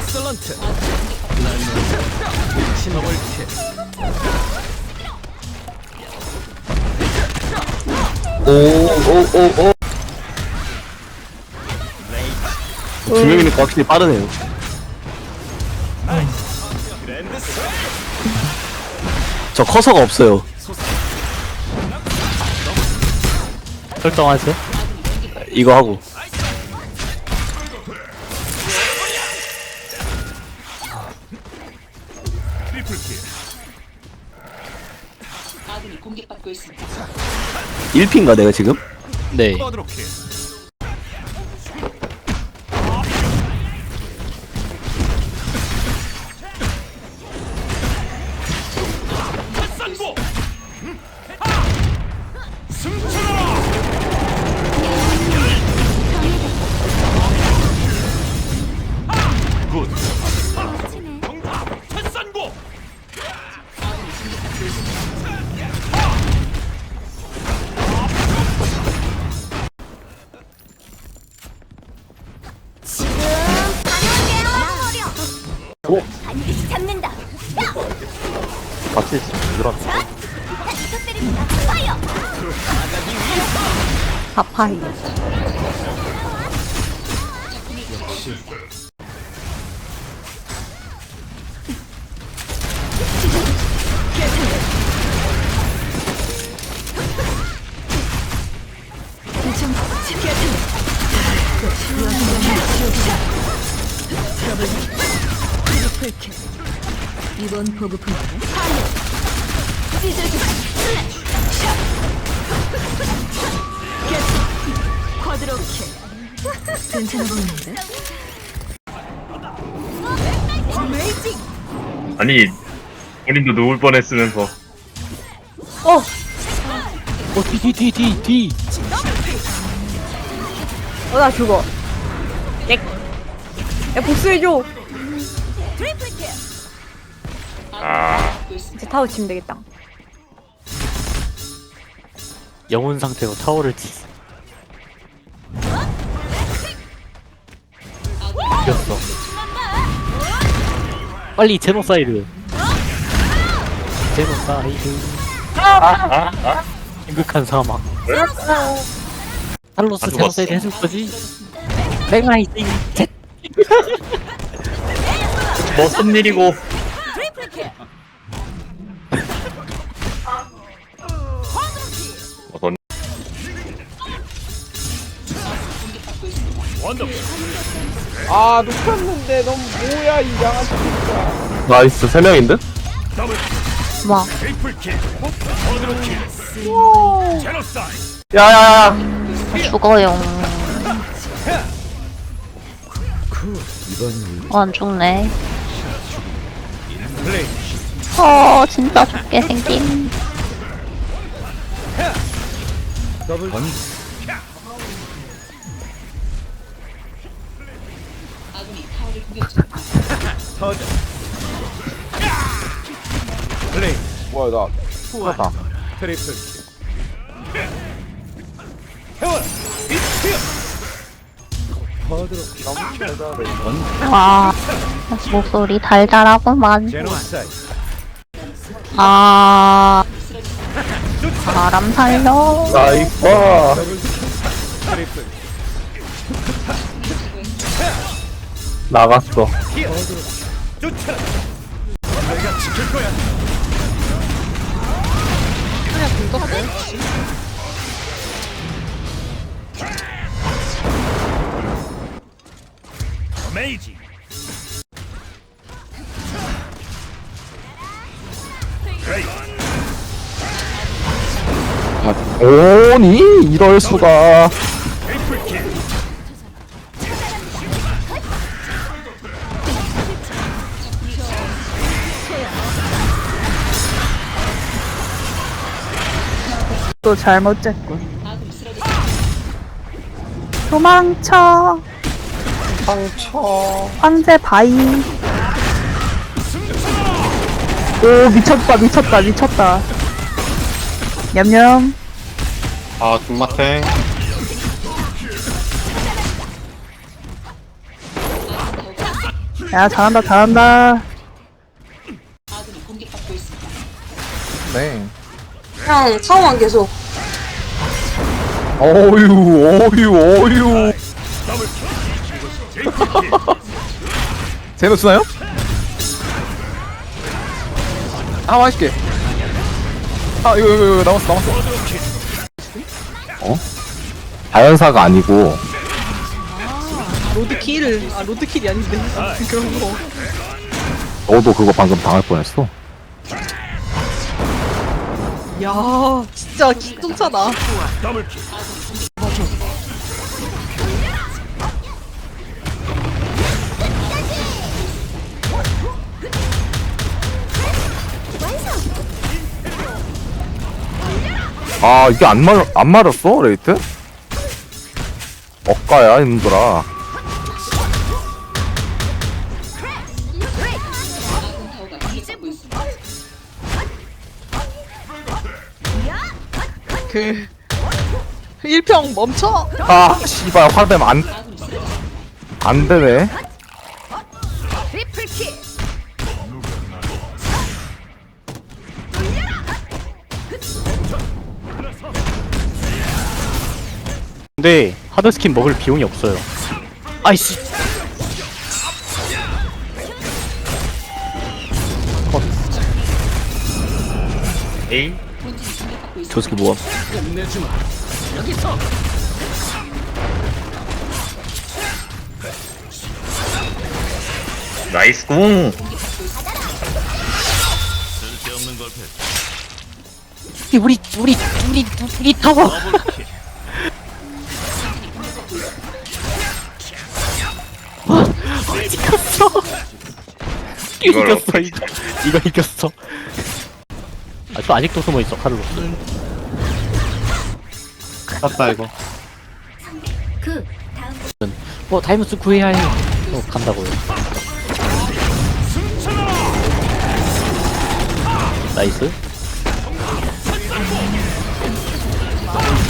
엑설런트 신어볼게 오오오오. 두 명이니까 확실히 빠르네요. 그랜드 저 커서가 없어요. 설정하세요. 이거 하고 1피인가 내가 지금? 네. 반드시 잡는다. 같이 늘었어 이것 때립니다. 파이어. 파파이. 쿼드로킬. 괜찮아 보이는데? 어메이징. 아니 본인도 누울 뻔했으면서 어, 어, 뒤, 뒤, 뒤, 뒤, 뒤. 어, 나 죽어. 야, 야 복수해줘. 아 이제 타워 치면 되겠다. 영혼 상태로 타워를 치. 이겼어. 빨리 제노사이드. 제노사이드. 심각한 사막. 탈로스 아, 제노사이드 해줄 거지? 맹아이징 셋. 무슨 일이고. 어떤 아 놓쳤는데 너무 뭐야 이 양아치 나이스 3명인데? 더블 와. 야야야 죽어요. 어, 안 죽네. 어, 진짜 죽게 생김. 더블. 터져. 플레이. 뭐야 나 후하다. 트리플. 킬 회원 비트 와, 목소리. 제노사이드 아, 바람 살려. 트리플 나갔어 내가 지킬 거야 어 메이징 그레이 오니 이럴 수가 트리플 킬 또 잘못 쓰러졌습니다. 도망쳐. 상처 황제 바이. 오 미쳤다 미쳤다 미쳤다. 냠냠. 아 존맛해 야 잘한다 잘한다. 네 그냥 상황 계속. 어유 어유 어유 제노 쓰나요? 아 맛있게. 아 이거 이거 이거 남았어 남았어. 자연사가 아니고. 로드킬을 아 로드킬이 아닌데. 그런 거. 너도 그거 방금 당할 뻔했어. 야 진짜 기똥차다 아 이게 안 맞, 안 맞았어 레이트? 억가야 힘들아 있습니다. 그 1평 멈춰 아 씨발 화되면 안, 아군이 쓰러졌습니다. 안 되네 근데 하드 스킨 먹을 비용이 없어요. 아이씨. 에이 공격받고 있습니다. 저 새끼 뭐야 나이스 궁! 우리 우리 우리 우리 타워 이겼어. 이거 이걸 이겼어 이거. 이거 이겼어. 아, 또 아직도 숨어 있어 칼로. 땄다 이거 그 다음 뭐 다이무스 구해야 해. 또 간다고요. 나이스. 아, 네.